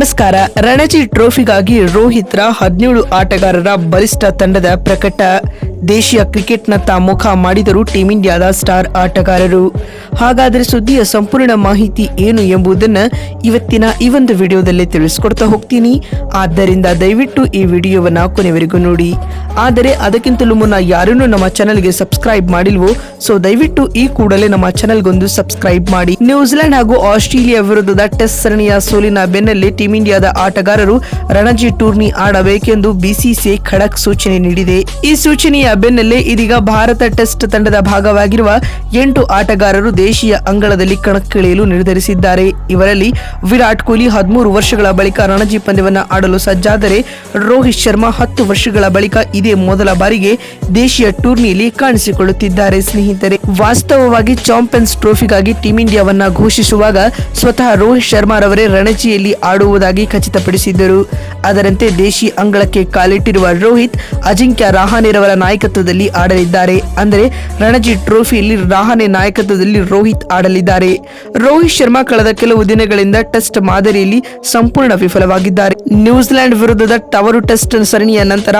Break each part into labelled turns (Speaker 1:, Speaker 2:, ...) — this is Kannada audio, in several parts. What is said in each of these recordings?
Speaker 1: ನಮಸ್ಕಾರ. ರಣಜಿ ಟ್ರೋಫಿಗಾಗಿ ರೋಹಿತ್ರ ಹದಿನೇಳು ಆಟಗಾರರ ಬಲಿಷ್ಠ ತಂಡದ ಪ್ರಕಟ. ದೇಶೀಯ ಕ್ರಿಕೆಟ್ನತ್ತ ಮುಖ ಮಾಡಿದರು ಟೀಂ ಇಂಡಿಯಾದ ಸ್ಟಾರ್ ಆಟಗಾರರು. ಹಾಗಾದರೆ ಸುದ್ದಿಯ ಸಂಪೂರ್ಣ ಮಾಹಿತಿ ಏನು ಎಂಬುದನ್ನು ಇವತ್ತಿನ ಈ ಒಂದು ವಿಡಿಯೋದಲ್ಲಿ ತಿಳಿಸ್ಕೊಡ್ತಾ ಹೋಗ್ತೀನಿ. ಆದ್ದರಿಂದ ದಯವಿಟ್ಟು ಈ ವಿಡಿಯೋವನ್ನು ಕೊನೆವರೆಗೂ ನೋಡಿ. ಆದರೆ ಅದಕ್ಕಿಂತಲೂ ಮುನ್ನ ಯಾರೇನೂ ನಮ್ಮ ಚಾನೆಲ್ಗೆ ಸಬ್ಸ್ಕ್ರೈಬ್ ಮಾಡಿಲ್ವೋ, ಸೊ ದಯವಿಟ್ಟು ಈ ಕೂಡಲೇ ನಮ್ಮ ಚಾನೆಲ್ಗೊಂದು ಸಬ್ಸ್ಕ್ರೈಬ್ ಮಾಡಿ. ನ್ಯೂಜಿಲೆಂಡ್ ಹಾಗೂ ಆಸ್ಟ್ರೇಲಿಯಾ ವಿರುದ್ಧದ ಟೆಸ್ಟ್ ಸರಣಿಯ ಸೋಲಿನ ಬೆನ್ನಲ್ಲೇ ಟೀಂ ಇಂಡಿಯಾದ ಆಟಗಾರರು ರಣಜಿ ಟೂರ್ನಿ ಆಡಬೇಕೆಂದು ಬಿಸಿಸಿಐ ಖಡಕ್ ಸೂಚನೆ ನೀಡಿದೆ. ಈ ಸೂಚನೆಯ ಬೆನ್ನಲ್ಲೇ ಇದೀಗ ಭಾರತ ಟೆಸ್ಟ್ ತಂಡದ ಭಾಗವಾಗಿರುವ ಎಂಟು ಆಟಗಾರರು ದೇಶೀಯ ಅಂಗಳದಲ್ಲಿ ಕಣಕ್ಕಿಳಿಯಲು ನಿರ್ಧರಿಸಿದ್ದಾರೆ. ಇವರಲ್ಲಿ ವಿರಾಟ್ ಕೊಹ್ಲಿ ಹದಿಮೂರು ವರ್ಷಗಳ ಬಳಿಕ ರಣಜಿ ಪಂದ್ಯವನ್ನು ಆಡಲು ಸಜ್ಜಾದರೆ, ರೋಹಿತ್ ಶರ್ಮಾ ಹತ್ತು ವರ್ಷಗಳ ಬಳಿಕ ಇದೇ ಮೊದಲ ಬಾರಿಗೆ ದೇಶೀಯ ಟೂರ್ನಿಯಲ್ಲಿ ಕಾಣಿಸಿಕೊಳ್ಳುತ್ತಿದ್ದಾರೆ ಸ್ನೇಹಿತರೆ. ವಾಸ್ತವವಾಗಿ ಚಾಂಪಿಯನ್ಸ್ ಟ್ರೋಫಿಗಾಗಿ ಟೀಂ ಇಂಡಿಯಾವನ್ನ ಘೋಷಿಸುವಾಗ ಸ್ವತಃ ರೋಹಿತ್ ಶರ್ಮಾರವರೇ ರಣಜಿಯಲ್ಲಿ ಆಡುವುದಾಗಿ ಖಚಿತಪಡಿಸಿದ್ದರು. ಅದರಂತೆ ದೇಶಿ ಅಂಗಳಕ್ಕೆ ಕಾಲಿಟ್ಟಿರುವ ರೋಹಿತ್ ಅಜಿಂಕ್ಯ ರಹಾನೆರವರ ನಾಯಕತ್ವದಲ್ಲಿ ಆಡಲಿದ್ದಾರೆ. ಅಂದರೆ ರಣಜಿ ಟ್ರೋಫಿಯಲ್ಲಿ ರಹಾನೆ ನಾಯಕತ್ವದಲ್ಲಿ ರೋಹಿತ್ ಆಡಲಿದ್ದಾರೆ. ರೋಹಿತ್ ಶರ್ಮಾ ಕಳೆದ ಕೆಲವು ದಿನಗಳಿಂದ ಟೆಸ್ಟ್ ಮಾದರಿಯಲ್ಲಿ ಸಂಪೂರ್ಣ ವಿಫಲವಾಗಿದ್ದಾರೆ. ನ್ಯೂಜಿಲೆಂಡ್ ವಿರುದ್ಧದ ಟವರು ಟೆಸ್ಟ್ ಸರಣಿಯ ನಂತರ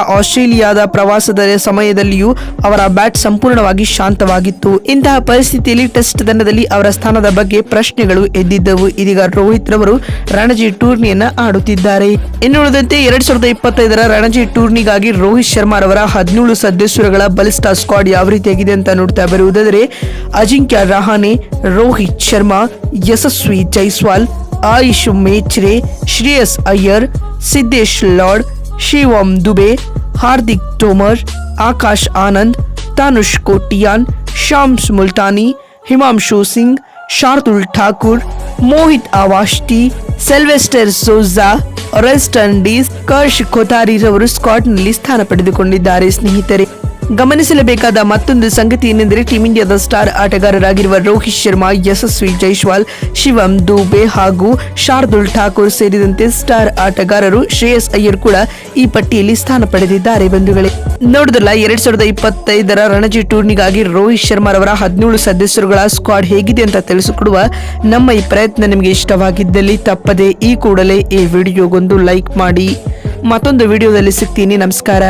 Speaker 1: ಆಸ್ಟ್ರೇಲಿಯಾದ ಪ್ರವಾಸದ ಸಮಯದಲ್ಲಿಯೂ ಅವರ ಬ್ಯಾಟ್ ಸಂಪೂರ್ಣವಾಗಿ ಶಾಂತವಾಗಿತ್ತು. ಇಂತಹ ಪರಿಸ್ಥಿತಿಯಲ್ಲಿ ಟೆಸ್ಟ್ ತಂಡದಲ್ಲಿ ಅವರ ಸ್ಥಾನದ ಬಗ್ಗೆ ಪ್ರಶ್ನೆಗಳು ಎದ್ದಿದ್ದವು. ಇದೀಗ ರೋಹಿತ್ ರವರು ರಣಜಿ ಟೂರ್ನಿಯನ್ನ ಆಡುತ್ತಿದ್ದಾರೆ. ಇನ್ನುಳಿದಂತೆ ಎರಡ್ ಸಾವಿರದ ಇಪ್ಪತ್ತೈದರ ರಣಜಿ ಟೂರ್ನಿಗಾಗಿ ರೋಹಿತ್ ಶರ್ಮಾ ರವರ ಹದಿನೇಳು ಸದಸ್ಯರುಗಳ ಬಲಿಷ್ಠ ಸ್ಕ್ವಾಡ್ ಯಾವ ರೀತಿಯಾಗಿದೆ ಅಂತ ನೋಡ್ತಾ ಬರುವುದಾದರೆ, ಅಜಿಂಕ್ಯ ರಹಾನೆ, ರೋಹಿತ್ ಶರ್ಮಾ, ಯಶಸ್ವಿ ಜೈಸ್ವಾಲ್, ಆಯುಷ್ ಮೇಚ್ರೆ, ಶ್ರೇಯಸ್ ಅಯ್ಯರ್, ಸಿದ್ದೇಶ್ ಲಾರ್ಡ್ ಶಿವಂ ದುಬೆ ಹಾರ್ದಿಕ್ ತೋಮರ್, ಆಕಾಶ್ ಆನಂದ್ ತಾನುಷ್ ಕೋಟಿಯಾನ್, ಶಾಮ್ಸ್ ಮುಲ್ತಾನಿ, ಹಿಮಾಂಶು ಸಿಂಗ್, ಶಾರ್ದುಲ್ ಠಾಕೂರ್, ಮೋಹಿತ್ ಅವಾಷ್ಟಿ ಸೆಲ್ವೆಸ್ಟರ್ ಸೋಜಾ ರೆಸ್ಟನ್ ಡೀಸ್, ಕರ್ಷ್ ಕೊತಾರಿರವರು ಸ್ಕಾಟ್ನಲ್ಲಿ ಸ್ಥಾನ ಪಡೆದುಕೊಂಡಿದ್ದಾರೆ ಸ್ನೇಹಿತರೆ. ಗಮನಿಸಲೇಬೇಕಾದ ಮತ್ತೊಂದು ಸಂಗತಿ ಏನೆಂದರೆ ಟೀಂ ಇಂಡಿಯಾದ ಸ್ಟಾರ್ ಆಟಗಾರರಾಗಿರುವ ರೋಹಿತ್ ಶರ್ಮಾ, ಯಶಸ್ವಿ ಜೈಸ್ವಾಲ್, ಶಿವಂ ದೂಬೆ ಹಾಗೂ ಶಾರ್ದುಲ್ ಠಾಕೂರ್ ಸೇರಿದಂತೆ ಸ್ಟಾರ್ ಆಟಗಾರರು ಶ್ರೇಯಸ್ ಅಯ್ಯರ್ ಕೂಡ ಈ ಪಟ್ಟಿಯಲ್ಲಿ ಸ್ಥಾನ ಪಡೆದಿದ್ದಾರೆ ಬಂಧುಗಳೇ. ನೋಡಿದ್ರಲ್ಲ, ಎರಡ್ ಸಾವಿರದ ಇಪ್ಪತ್ತೈದರ ರಣಜಿ ಟೂರ್ನಿಗಾಗಿ ರೋಹಿತ್ ಶರ್ಮಾರವರ ಹದಿನೇಳು ಸದಸ್ಯರುಗಳ ಸ್ಕ್ವಾಡ್ ಹೇಗಿದೆ ಅಂತ ತಿಳಿಸಿಕೊಡುವ ನಮ್ಮ ಈ ಪ್ರಯತ್ನ ನಿಮಗೆ ಇಷ್ಟವಾಗಿದ್ದಲ್ಲಿ ತಪ್ಪದೆ ಈ ಕೂಡಲೇ ಈ ವಿಡಿಯೋಗೊಂದು ಲೈಕ್ ಮಾಡಿ. ಮತ್ತೊಂದು ವಿಡಿಯೋದಲ್ಲಿ ಸಿಗ್ತೀನಿ. ನಮಸ್ಕಾರ.